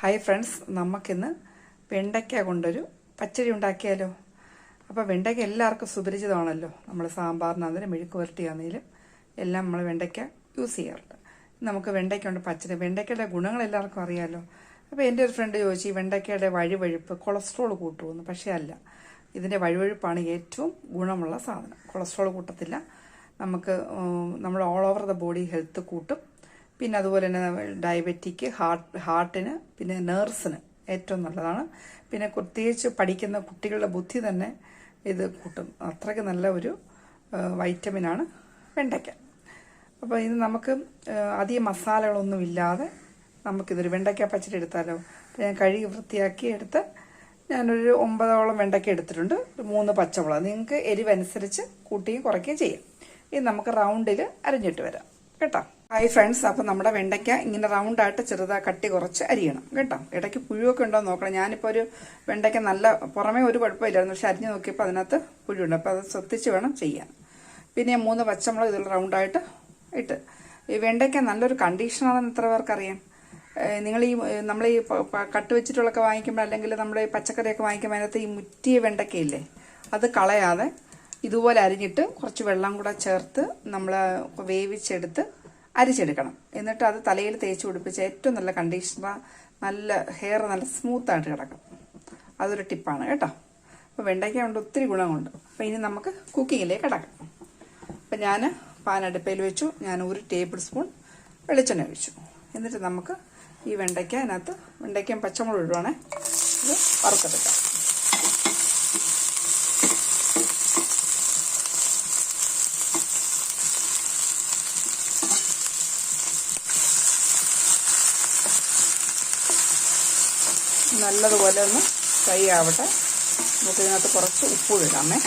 Hi friends നമുക്കിന്ന് വെണ്ടയ്ക്ക കൊണ്ടൊരു പച്ചടി ഉണ്ടാക്കിയാലോ? അപ്പോൾ വെണ്ടയ്ക്ക എല്ലാവർക്കും സുപരിചിതമാണല്ലോ. നമ്മൾ സാമ്പാറിനാണെങ്കിലും മെഴുക്ക് പുരട്ടിയാണെങ്കിലും എല്ലാം നമ്മൾ വെണ്ടയ്ക്ക യൂസ് ചെയ്യാറുണ്ട്. നമുക്ക് വെണ്ടയ്ക്ക കൊണ്ട് പച്ചടി. വെണ്ടയ്ക്കയുടെ ഗുണങ്ങൾ എല്ലാവർക്കും അറിയാമല്ലോ അപ്പോൾ എന്റെ ഒരു ഫ്രണ്ട് ചോദിച്ചു ഈ വെണ്ടയ്ക്കയുടെ വഴുവഴുപ്പ് കൊളസ്ട്രോൾ കൂട്ടുമെന്ന് പക്ഷേ അല്ല. ഇതിന്റെ വഴുവഴുപ്പാണ് ഏറ്റവും ഗുണമുള്ള സാധനം. കൊളസ്ട്രോൾ കൂട്ടത്തില്ല. നമുക്ക് നമ്മൾ all over the body health കൂട്ടും. പിന്നെ അതുപോലെ തന്നെ ഡയബറ്റിക്ക് ഹാർട്ട് ഹാർട്ടിന് പിന്നെ നേഴ്സിന് ഏറ്റവും നല്ലതാണ്. പിന്നെ പ്രത്യേകിച്ച് പഠിക്കുന്ന കുട്ടികളുടെ ബുദ്ധി തന്നെ ഇത് കൂട്ടും. അത്രയ്ക്ക് നല്ല ഒരു വൈറ്റമിനാണ് വെണ്ടയ്ക്ക. അപ്പോൾ ഇത് നമുക്ക് അധികം മസാലകളൊന്നും ഇല്ലാതെ നമുക്കിതൊരു വെണ്ടയ്ക്ക പച്ചടി എടുത്താലോ? ഞാൻ കഴുകി വൃത്തിയാക്കി എടുത്ത് ഞാനൊരു ഒമ്പതോളം വെണ്ടയ്ക്ക എടുത്തിട്ടുണ്ട്. മൂന്ന് പച്ചമുളക്. നിങ്ങൾക്ക് എരിവനുസരിച്ച് കൂട്ടുകയും കുറയ്ക്കുകയും ചെയ്യാം. ഇത് നമുക്ക് റൗണ്ടിൽ അരിഞ്ഞിട്ട് വരാം. കേട്ടോ? ഹായ് ഫ്രണ്ട്സ് അപ്പോൾ നമ്മുടെ വെണ്ടയ്ക്ക ഇങ്ങനെ റൗണ്ടായിട്ട് ചെറുതായി കട്ടി കുറച്ച് അരിയണം കേട്ടോ? ഇടയ്ക്ക് പുഴുവൊക്കെ ഉണ്ടോ നോക്കണം. ഞാനിപ്പോൾ ഒരു വെണ്ടയ്ക്ക നല്ല പുറമേ ഒരു കുഴപ്പമില്ലായിരുന്നു. പക്ഷെ അരിഞ്ഞ് നോക്കിയപ്പോൾ അതിനകത്ത് പുഴുണ്ട് അപ്പോൾ അത് ശ്രദ്ധിച്ച് വേണം ചെയ്യാൻ. പിന്നെ മൂന്ന് പച്ചമുളക് ഇതിൽ റൗണ്ടായിട്ട് ഇട്ട്. ഈ വെണ്ടയ്ക്ക നല്ലൊരു കണ്ടീഷനാണെന്ന് എത്ര പേർക്കറിയാം? നിങ്ങൾ ഈ നമ്മൾ ഈ കട്ട് വെച്ചിട്ടുള്ളൊക്കെ വാങ്ങിക്കുമ്പോൾ അല്ലെങ്കിൽ നമ്മുടെ ഈ പച്ചക്കറിയൊക്കെ വാങ്ങിക്കുമ്പോൾ അതിനകത്ത് ഈ മുറ്റിയ വെണ്ടയ്ക്കയില്ലേ അത് കളയാതെ ഇതുപോലെ അരിഞ്ഞിട്ട് കുറച്ച് വെള്ളം കൂടെ ചേർത്ത് നമ്മൾ വേവിച്ചെടുത്ത് അരിച്ചെടുക്കണം. എന്നിട്ട് അത് തലയിൽ തേച്ച് പിടിപ്പിച്ച് ഏറ്റവും നല്ല കണ്ടീഷണർ നല്ല ഹെയർ നല്ല സ്മൂത്തായിട്ട് കിടക്കും. അതൊരു ടിപ്പാണ് കേട്ടോ. അപ്പോൾ വെണ്ടയ്ക്ക കൊണ്ട് ഒത്തിരി ഗുണമുണ്ട് അപ്പോൾ ഇനി നമുക്ക് കുക്കിങ്ങിലേക്ക് കിടക്കാം. അപ്പം ഞാൻ പാൻ അടുപ്പയിൽ വെച്ചു. ഞാൻ ഒരു ടേബിൾ സ്പൂൺ വെളിച്ചെണ്ണ ഒഴിച്ചു. എന്നിട്ട് നമുക്ക് ഈ വെണ്ടയ്ക്ക അതിനകത്ത് വെണ്ടയ്ക്കയും പച്ചമുളക് ഇടുവാണേ. ഇത് വറുത്തെടുക്കാം. നല്ലതുപോലെ ഒന്ന് ഫ്രൈ ആവട്ടെ. നമുക്ക് ഇതിനകത്ത് കുറച്ച് ഉപ്പ് ഇടാമേ.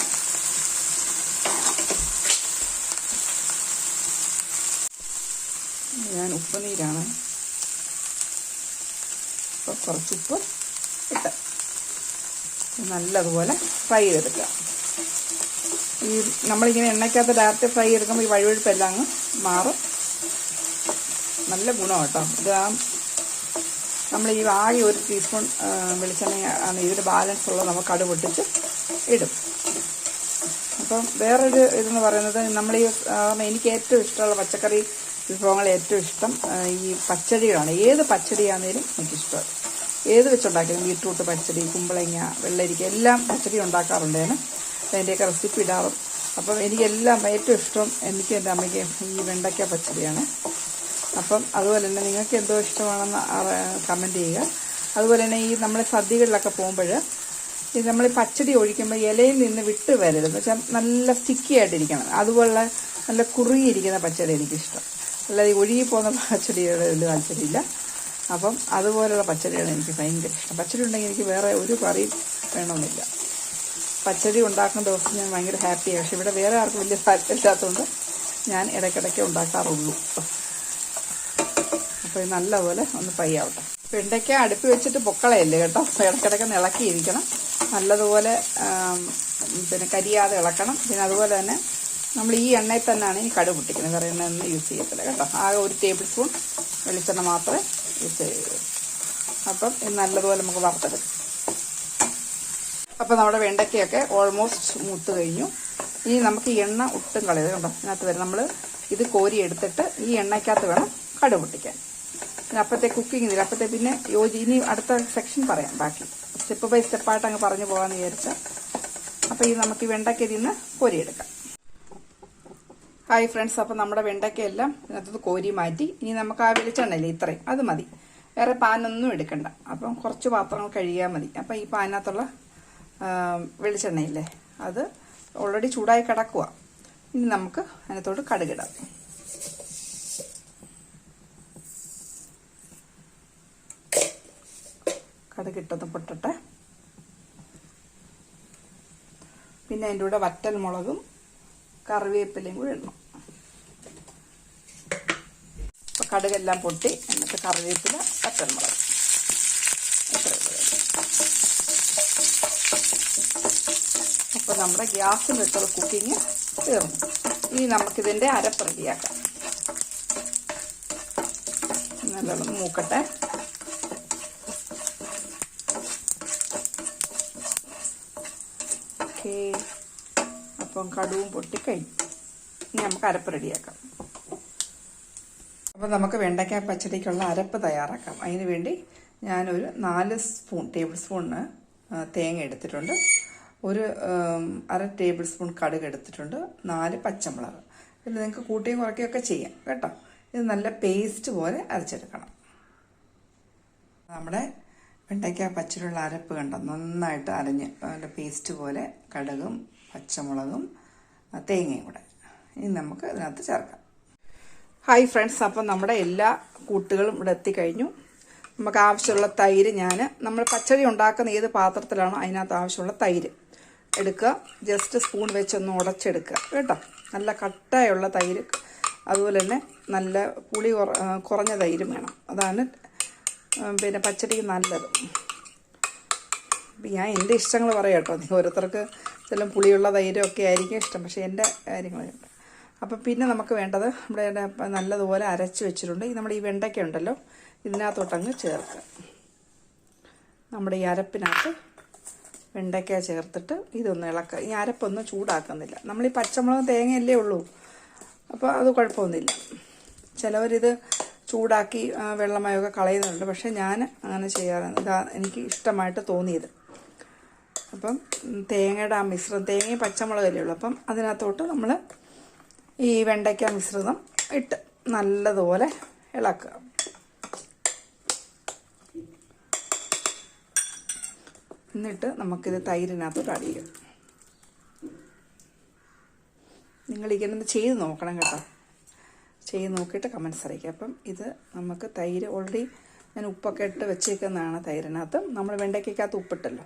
ഞാൻ ഉപ്പ് നീരാണ് അപ്പോൾ കുറച്ച് ഉപ്പ് ഇട്ട് നല്ലതുപോലെ ഫ്രൈ ചെയ്തെടുക്കുക. ഈ നമ്മളിങ്ങനെ എണ്ണയ്ക്കകത്ത് ഡയറക്റ്റ് ഫ്രൈ ചെയ്തെടുക്കുമ്പോൾ ഈ വഴുവഴുപ്പെല്ലാം അങ്ങ് മാറും. നല്ല ഗുണം കേട്ടോ ഇത് ആ നമ്മൾ ഈ ആകെ ഒരു ടീസ്പൂൺ വെളിച്ചെണ്ണ ആണ് ഇതിൽ ബാലൻസ് ഉള്ളത് നമുക്ക് കടു പൊട്ടിച്ച് ഇടും. അപ്പം വേറൊരു ഇതെന്ന് പറയുന്നത് നമ്മൾ ഈ എനിക്ക് ഏറ്റവും ഇഷ്ടമുള്ള പച്ചക്കറി വിഭവങ്ങൾ ഏറ്റവും ഇഷ്ടം ഈ പച്ചടികളാണ്. ഏത് പച്ചടിയാണെങ്കിലും എനിക്കിഷ്ടമാണ് ഏത് വെച്ചുണ്ടാക്കിയാലും ബീട്രൂട്ട് പച്ചടി കുമ്പളങ്ങ വെള്ളരിക്ക എല്ലാം പച്ചടി ഉണ്ടാക്കാറുണ്ട് ഞാൻ. അതിന്റെയൊക്കെ റെസിപ്പി ഇടാറും. അപ്പം എനിക്കെല്ലാം ഏറ്റവും ഇഷ്ടം എനിക്ക് എന്റെ അമ്മയ്ക്ക് ഈ വെണ്ടയ്ക്ക പച്ചടിയാണ്. അപ്പം അതുപോലെ തന്നെ നിങ്ങൾക്ക് എന്തോ ഇഷ്ടമാണെന്ന് കമന്റ് ചെയ്യുക. അതുപോലെ തന്നെ ഈ നമ്മൾ സദ്യകളിലൊക്കെ പോകുമ്പോൾ ഈ നമ്മൾ പച്ചടി ഒഴിക്കുമ്പോൾ ഇലയിൽ നിന്ന് വിട്ട് വരരുത്. എന്ന് വെച്ചാൽ നല്ല സ്റ്റിക്കി ആയിട്ടിരിക്കണം. അതുപോലെ നല്ല കുറുകിയിരിക്കുന്ന പച്ചടി എനിക്കിഷ്ടം. അല്ലാതെ ഒഴുകി പോകുന്ന പച്ചടിയുടെ വലിയ താല്പര്യമില്ല. അപ്പം അതുപോലുള്ള പച്ചടിയാണ് എനിക്ക് ഭയങ്കര ഇഷ്ടം. പച്ചടി ഉണ്ടെങ്കിൽ എനിക്ക് വേറെ ഒരു കറിയും വേണമെന്നില്ല. പച്ചടി ഉണ്ടാക്കുന്ന ദിവസം ഞാൻ ഭയങ്കര ഹാപ്പിയാണ് പക്ഷെ ഇവിടെ വേറെ ആർക്കും വലിയ താല്പര്യമില്ലാത്തതുകൊണ്ട് ഞാൻ ഇടയ്ക്കിടയ്ക്ക് ഉണ്ടാക്കാറുള്ളൂ. അപ്പോൾ നല്ലപോലെ ഒന്ന് ഫ്രൈ ആവട്ടെ. വെണ്ടയ്ക്ക അടുപ്പ് വെച്ചിട്ട് പൊക്കളയല്ലേ കേട്ടോ? ഇടയ്ക്കിടയ്ക്ക് ഒന്ന് ഇളക്കിയിരിക്കണം. നല്ലതുപോലെ പിന്നെ കരിയാതെ ഇളക്കണം. പിന്നെ അതുപോലെ തന്നെ നമ്മൾ ഈ എണ്ണയിൽ തന്നെയാണ് ഈ കടുക് പൊട്ടിക്കുന്നത്. വേറെ എണ്ണ ഒന്നും യൂസ് ചെയ്യത്തില്ല കേട്ടോ. ആകെ ഒരു ടേബിൾ സ്പൂൺ വെളിച്ചെണ്ണ മാത്രമേ യൂസ് ചെയ്യുള്ളൂ അപ്പം ഇത് നല്ലതുപോലെ നമുക്ക് വറുത്തെടുക്കാം. അപ്പം നമ്മുടെ വെണ്ടയ്ക്കയൊക്കെ ഓൾമോസ്റ്റ് മൂത്ത് കഴിഞ്ഞു. ഇനി നമുക്ക് എണ്ണ ഒട്ടും കളയത് കണ്ടോ ഇതിനകത്ത് വരും നമ്മൾ ഇത് കോരി എടുത്തിട്ട് ഈ എണ്ണയ്ക്കകത്ത് വേണം കടുക് പൊട്ടിക്കാൻ പിന്നെ അപ്പത്തെ പിന്നെ യോജി ഇനി അടുത്ത സെക്ഷൻ പറയാം ബാക്കി. സ്റ്റെപ്പ് ബൈ സ്റ്റെപ്പായിട്ട് അങ്ങ് പറഞ്ഞു പോകാമെന്ന് വിചാരിച്ച. അപ്പോൾ ഈ നമുക്ക് വെണ്ടയ്ക്ക നിന്ന് കോരിയെടുക്കാം ഹായ് ഫ്രണ്ട്സ് അപ്പോൾ നമ്മുടെ വെണ്ടയ്ക്കയെല്ലാം ഇതിനകത്ത് കോരി മാറ്റി. ഇനി നമുക്ക് ആ വെളിച്ചെണ്ണയില്ലേ ഇത്രയും അത് മതി. വേറെ പാനൊന്നും എടുക്കണ്ട. അപ്പം കുറച്ച് പാത്രങ്ങൾ കഴുകിയാൽ മതി. അപ്പം ഈ പാനകത്തുള്ള വെളിച്ചെണ്ണയില്ലേ അത് ഓൾറെഡി ചൂടായി കിടക്കുക ഇനി നമുക്ക് അതിനകത്തോട്ട് കടുകിടാം കടുകിട്ടത് പൊട്ടട്ടെ. പിന്നെ അതിന്റെ കൂടെ വറ്റൽ മുളകും കറിവേപ്പിലയും കൂടി ഇടണം. അപ്പോൾ കടുകെല്ലാം പൊട്ടി എന്നിട്ട് കറിവേപ്പില വറ്റൽ മുളക്. അപ്പോൾ നമ്മുടെ ഗ്യാസിൽ വെച്ചുള്ള കുക്കിങ് തീർന്നു. ഇനി നമുക്കിതിന്റെ അരപ്പ് റെഡിയാക്കാം. നല്ലോണം മൂക്കട്ടെ. ഓക്കെ. അപ്പം കടുവും പൊട്ടിക്കഴിഞ്ഞു ഇനി നമുക്ക് അരപ്പ് റെഡിയാക്കാം. അപ്പോൾ നമുക്ക് വെണ്ടയ്ക്ക പച്ചടിക്കുള്ള അരപ്പ് തയ്യാറാക്കാം. അതിന് വേണ്ടി ഞാനൊരു നാല് സ്പൂൺ ടേബിൾ സ്പൂണിന് തേങ്ങ എടുത്തിട്ടുണ്ട്. ഒരു അര ടേബിൾ സ്പൂൺ കടുക് എടുത്തിട്ടുണ്ട്. നാല് പച്ചമുളക്. ഇത് നിങ്ങൾക്ക് കൂട്ടിയും കുറയ്ക്കുകയൊക്കെ ചെയ്യാം കേട്ടോ. ഇത് നല്ല പേസ്റ്റ് പോലെ അരച്ചെടുക്കണം. നമ്മുടെ വെണ്ടയ്ക്ക പച്ചടിയുള്ള അരപ്പ് കണ്ടോ? നന്നായിട്ട് അരഞ്ഞ് അതിന്റെ പേസ്റ്റ് പോലെ കടുകും പച്ചമുളകും തേങ്ങയും കൂടെ. ഇനി നമുക്ക് ഇതിനകത്ത് ചേർക്കാം. ഹായ് ഫ്രണ്ട്സ് അപ്പം നമ്മുടെ എല്ലാ കൂട്ടുകളും ഇവിടെ എത്തിക്കഴിഞ്ഞു. നമുക്ക് ആവശ്യമുള്ള തൈര് ഞാൻ നമ്മൾ പച്ചടി ഉണ്ടാക്കുന്ന ഏത് പാത്രത്തിലാണോ അതിനകത്ത് ആവശ്യമുള്ള തൈര് എടുക്കുക. ജസ്റ്റ് സ്പൂൺ വെച്ചൊന്ന് ഉടച്ചെടുക്കുക കേട്ടോ? നല്ല കട്ടായുള്ള തൈര്. അതുപോലെ തന്നെ നല്ല പുളി കുറഞ്ഞ തൈരും വേണം. അതാണ് പിന്നെ പച്ചടിക്ക് നല്ലത്. ഞാൻ എന്റെ ഇഷ്ടങ്ങൾ പറയാം കേട്ടോ. നീ ഓരോരുത്തർക്ക് ചില പുളിയുള്ള തൈരൊക്കെ ആയിരിക്കും ഇഷ്ടം. പക്ഷേ എന്റെ കാര്യങ്ങളുണ്ട് അപ്പം പിന്നെ നമുക്ക് വേണ്ടത് നമ്മുടെ നല്ലതുപോലെ അരച്ച് വെച്ചിട്ടുണ്ട്. ഈ നമ്മുടെ ഈ വെണ്ടയ്ക്ക ഉണ്ടല്ലോ. ഇതിനകത്തോട്ടങ്ങ് ചേർക്കുക. നമ്മുടെ ഈ അരപ്പിനകത്ത് വെണ്ടയ്ക്ക ചേർത്തിട്ട് ഇതൊന്ന് ഇളക്കുക. ഈ അരപ്പൊന്നും ചൂടാക്കുന്നില്ല. നമ്മൾ ഈ പച്ചമുളകും തേങ്ങയല്ലേ ഉള്ളൂ. അപ്പോൾ അത് കുഴപ്പമൊന്നുമില്ല. ചിലവരിത് ചൂടാക്കി വെള്ളമയൊക്കെ കളയുന്നുണ്ട്. പക്ഷെ ഞാൻ അങ്ങനെ ചെയ്യാറുണ്ട് ഇതാ എനിക്ക് ഇഷ്ടമായിട്ട് തോന്നിയത്. അപ്പം തേങ്ങയുടെ ആ മിശ്രിതം തേങ്ങയും പച്ചമുളകല്ലേ ഉള്ളൂ. അപ്പം അതിനകത്തോട്ട് നമ്മൾ ഈ വെണ്ടയ്ക്ക മിശ്രിതം ഇട്ട് നല്ലതുപോലെ ഇളക്കുക. എന്നിട്ട് നമുക്കിത് തൈരിനകത്തോട്ട് നിങ്ങളിങ്ങനെ നിങ്ങൾ ഒന്ന് ചെയ്ത് നോക്കണം കേട്ടോ. ചെയ്ത് നോക്കിയിട്ട് കമൻസ് അറിയിക്കുക. അപ്പം ഇത് നമുക്ക് തൈര് ഓൾറെഡി ഞാൻ ഉപ്പൊക്കെ ഇട്ട് വെച്ചേക്കുന്നതാണ് തൈരിനകത്ത്. നമ്മൾ വെണ്ടയ്ക്കകത്ത് ഉപ്പിട്ടല്ലോ.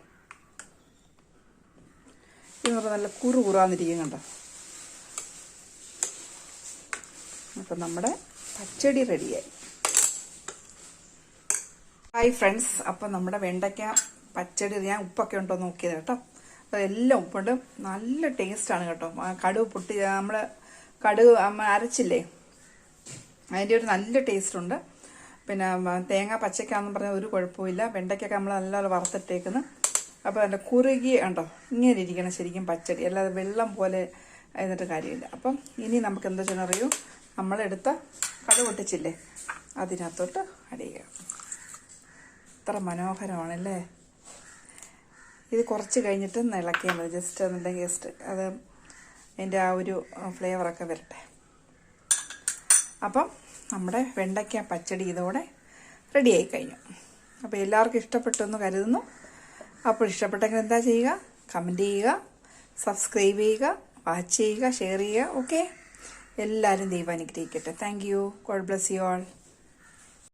ഇത് പറഞ്ഞാൽ നല്ല കുറു കുറാന്നിരിക്കും കണ്ടോ? അപ്പം നമ്മുടെ പച്ചടി റെഡിയായി. ഹായ് ഫ്രണ്ട്സ് അപ്പം നമ്മുടെ വെണ്ടയ്ക്ക പച്ചടി ഞാൻ ഉപ്പൊക്കെ ഉണ്ടോ നോക്കിയത് കേട്ടോ. അപ്പം എല്ലാം ഉപ്പുണ്ട്. നല്ല ടേസ്റ്റാണ് കേട്ടോ. കടുവ് പൊട്ടി നമ്മൾ അമ്മ അരച്ചില്ലേ? അതിന്റെ ഒരു നല്ല ടേസ്റ്റ് ഉണ്ട് പിന്നെ തേങ്ങ പച്ചക്കാന്ന് പറഞ്ഞാൽ ഒരു കുഴപ്പമില്ല വെണ്ടയ്ക്കൊക്കെ നമ്മൾ നല്ലപോലെ വറുത്തിട്ടേക്കുന്നു. അപ്പോൾ അതിന്റെ കുറുകി ഉണ്ടോ ഇങ്ങനെ ഇരിക്കണം ശരിക്കും പച്ചടി. അല്ലാതെ വെള്ളം പോലെ എന്നിട്ട് കാര്യമില്ല. അപ്പം ഇനി നമുക്ക് എന്താ വെച്ചാൽ അറിയൂ? നമ്മളെടുത്ത കട പൊട്ടിച്ചില്ലേ? അതിനകത്തോട്ട് അടിയുക. ഇത്ര മനോഹരമാണല്ലേ? ഇത് കുറച്ച് കഴിഞ്ഞിട്ട് ഇളക്കിയാൽ മതി. ജസ്റ്റ് അതിന്റെ ഗസ്റ്റ് അത് അതിന്റെ ആ ഒരു ഫ്ലേവറൊക്കെ വരട്ടെ. അപ്പം നമ്മുടെ വെണ്ടയ്ക്ക പച്ചടി ഇതോടെ റെഡിയായി കഴിഞ്ഞു അപ്പോൾ എല്ലാവർക്കും ഇഷ്ടപ്പെട്ടു എന്ന് കരുതുന്നു. അപ്പോൾ ഇഷ്ടപ്പെട്ടെങ്കിൽ എന്താ ചെയ്യുക? കമന്റ് ചെയ്യുക സബ്സ്ക്രൈബ് ചെയ്യുക വാച്ച് ചെയ്യുക ഷെയർ ചെയ്യുക. ഓക്കെ? എല്ലാവരും ദൈവം അനുഗ്രഹിക്കട്ടെ. Thank you. God bless you all